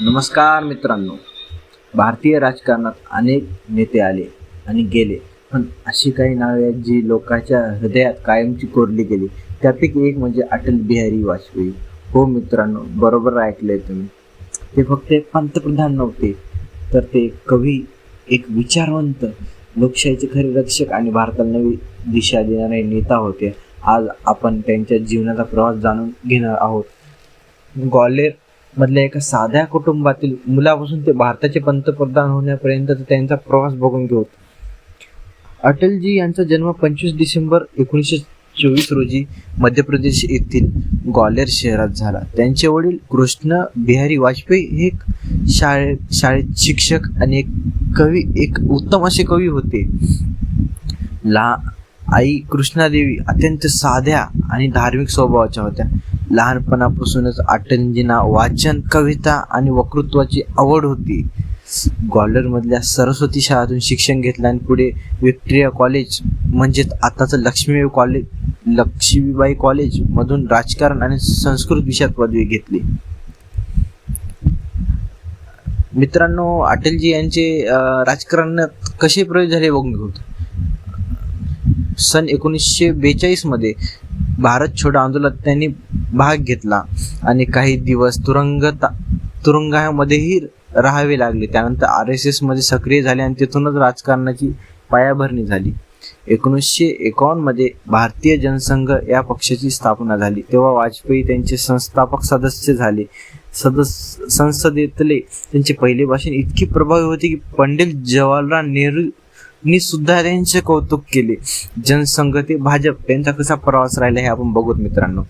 नमस्कार मित्रांनो. भारतीय राजकारणात अनेक नेते आले आणि गेले पण अशी काही नावे आहेत जी लोकांच्या हृदयात कायमची कोरली गेली. त्यापैकी एक म्हणजे अटल बिहारी वाजपेयी. हो मित्रांनो बरोबर ऐकलंय तुम्ही. ते फक्त एक पंतप्रधान नव्हते तर ते कवी एक विचारवंत लोकशाहीचे खरे रक्षक आणि भारताला नवी दिशा देणारे नेता होते. आज आपण त्यांच्या जीवनाचा प्रवास जाणून घेणार आहोत. ग्वालेर मधल्या एका साध्या कुटुंबातील मुलापासून ते भारताचे पंतप्रधान होण्यापर्यंत त्यांचा प्रवास बघून घेऊ. अटलजी यांचा जन्म पंचवीस डिसेंबर एकोणीसशे चोवीस रोजी मध्य प्रदेश येथील ग्वालियर शहरात झाला. त्यांचे वडील कृष्ण बिहारी वाजपेयी हे एक शाळे शाळेत शिक्षक आणि एक कवी एक उत्तम असे कवी होते. ला आई कृष्णादेवी अत्यंत साध्या आणि धार्मिक स्वभावाच्या होत्या. लहानपणापासूनच अटलजींना वाचन कविता आणि वक्तृत्वाची आवड होती. ग्वाल्हेरमधल्या सरस्वती शाळेतून शिक्षण घेतलं आणि पुढे विक्टोरिया कॉलेज म्हणजेच आताचं लक्ष्मीबाई कॉलेज लक्ष्मीबाई कॉलेजमधून राजकारण आणि संस्कृत विषयात पदवी घेतली. मित्रांनो अटलजी यांचे राजकारणात कसे प्रयोग झाले बघून घेऊ. सन एकोणीसशे बेचाळीसमध्ये भारत छोडो आंदोलनात त्यांनी भाग घेतला आणि काही दिवस तुरुंग तुरुंगामध्येही राहावे लागले. त्यानंतर आर एस एसमध्ये सक्रिय झाले आणि तिथूनच राजकारणाची पायाभरणी झाली. एकोणीसशे एकावन्नमध्ये भारतीय जनसंघ या पक्षाची स्थापना झाली. तेव्हा वाजपेयी त्यांचे संस्थापक सदस्य झाले. सदस्य संसदेतले त्यांचे पहिले भाषण इतकी प्रभावी होते की पंडित जवाहरलाल नेहरू नी सुद्धा त्यांचे कौतुक केले. जनसंघ ते भाजप यांचा कसा प्रवास राहिला हे आपण बघूत मित्रांनो.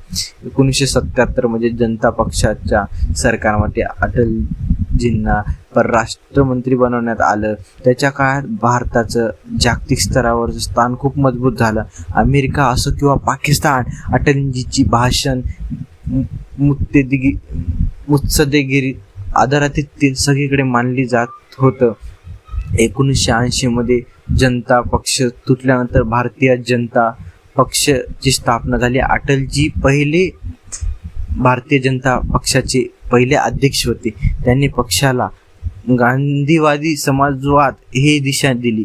एकोणीसशे सत्याहत्तर म्हणजे जनता पक्षाच्या सरकारमध्ये अटलजींना परराष्ट्रमंत्री बनवण्यात आलं. त्याच्या काळात भारताचं जागतिक स्तरावरचं स्थान खूप मजबूत झालं. अमेरिका असो किंवा पाकिस्तान अटलजीची भाषण मुत्तेदिगी मुत्सदेगिरी आदरातीत ते सगळीकडे मानली जात होतं. एकोणीसशे ऐंशी मध्ये जनता पक्ष तुटल्यानंतर भारतीय जनता पक्षची स्थापना झाली. अटलजी पहिले भारतीय जनता पक्षाचे पहिले अध्यक्ष होते. त्यांनी पक्षाला गांधीवादी समाजवाद हे दिशा दिली.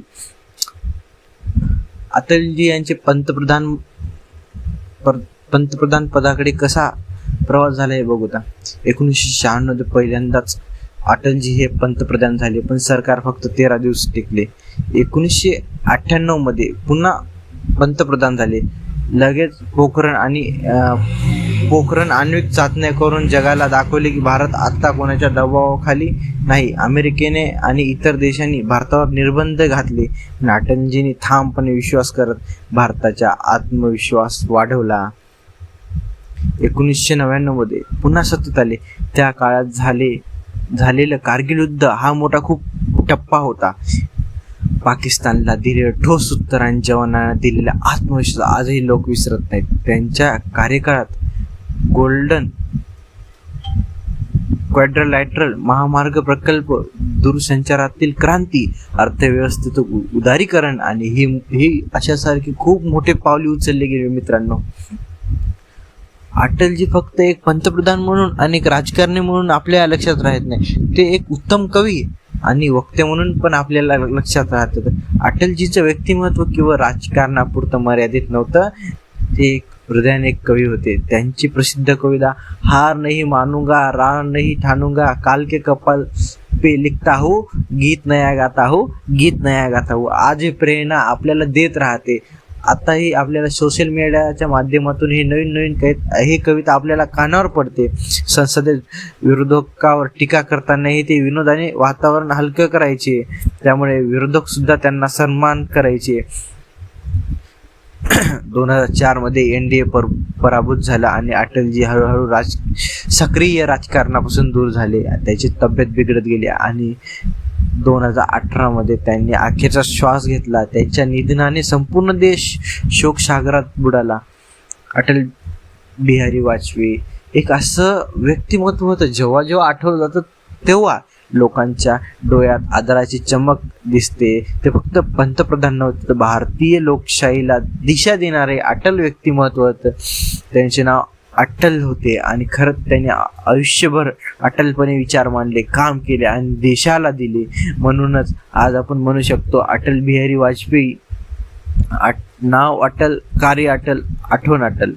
अटलजी यांचे पंतप्रधान पंतप्रधान पदाकडे कसा प्रवास झाला हे बघू आता. एकोणीसशे शहाण्णव पहिल्यांदाच अटलजी हे पंतप्रधान झाले पण सरकार फक्त तेरा दिवस टिकले. एकोणीसशे अठ्ठ्याण्णवमध्ये पुन्हा पंतप्रधान झाले. लगेच पोखरण आणि पोखरण आण्विक चाचण्या करून जगाला दाखवले की भारत आत्ता कोणाच्या दबावाखाली नाही. अमेरिकेने आणि इतर देशांनी भारतावर निर्बंध घातले. आणि अटलजींनी ठामपणे विश्वास करत भारताचा आत्मविश्वास वाढवला. एकोणीसशे नव्याण्णवमध्ये पुन्हा सतत आले. त्या काळात झाले झालेलं कारगिल युद्ध हा मोठा खूप टप्पा होता. पाकिस्तानला दिलेलं ठोस उत्तरांच्या जवानांना दिलेला आत्मविश्वास आजही लोक विसरत नाहीत. त्यांच्या कार्यकाळात गोल्डन क्वाड्रलॅटरल महामार्ग प्रकल्प दूरसंचारातील क्रांती अर्थव्यवस्थेचं उ- उदारीकरण आणि ही ही अशासारखी खूप मोठे पावले उचलले गेले मित्रांनो. अटलजी फक्त एक पंतप्रधान म्हणून आणि एक राजकारणी म्हणून आपल्या लक्षात राहत नाही. ते एक उत्तम कवी आणि वक्ते म्हणून पण आपल्याला लक्षात राहतात अटलजीचं व्यक्तिमत्व किंवा राजकारणापुरतं मर्यादित नव्हतं. ते एक हृदयाने एक कवी होते. त्यांची प्रसिद्ध कविता हार नाही मानूंगा रार नाही ठाणूंगा काल के कपाल पे लिखता हो गीत नया गाता हो गीत नया गाता हो आज ही प्रेरणा आपल्याला देत राहते. आत्ताही आपल्याला सोशल मीडियाच्या माध्यमातून ही नवीन नवीन काही ही कविता आपल्याला कानावर पडते. संसदेत विरोधकावर टीका करतानाही ते विनोदाने वातावरण हलकं करायचे. त्यामुळे विरोधक सुद्धा त्यांना सन्मान करायचे. दोन हजार चारमध्ये एनडीए पर पराभूत झाला आणि अटलजी हळूहळू राज सक्रिय राजकारणापासून दूर झाले. त्याची तब्येत बिघडत गेली आणि दोन हजार अठरामध्ये त्यांनी अखेरचा श्वास घेतला. त्यांच्या निधनाने संपूर्ण देश शोकसागरात बुडाला. अटल बिहारी वाजपेयी एक असं व्यक्तिमत्व होतं जेव्हा जेव्हा आठवलं जातं तेव्हा लोकांच्या डोळ्यात आदराची चमक दिसते. ते फक्त पंतप्रधान नव्हते तर भारतीय लोकशाहीला दिशा देणारे अटल व्यक्तिमत्व होतं. त्यांचे नाव अटल होते आणि खरंच त्याने आयुष्यभर अटलपणे विचार मांडले काम केले आणि देशाला दिले. म्हणूनच आज आपण म्हणू शकतो अटल बिहारी वाजपेयी आट नाव अटल कार्य अटल आठवण अटल.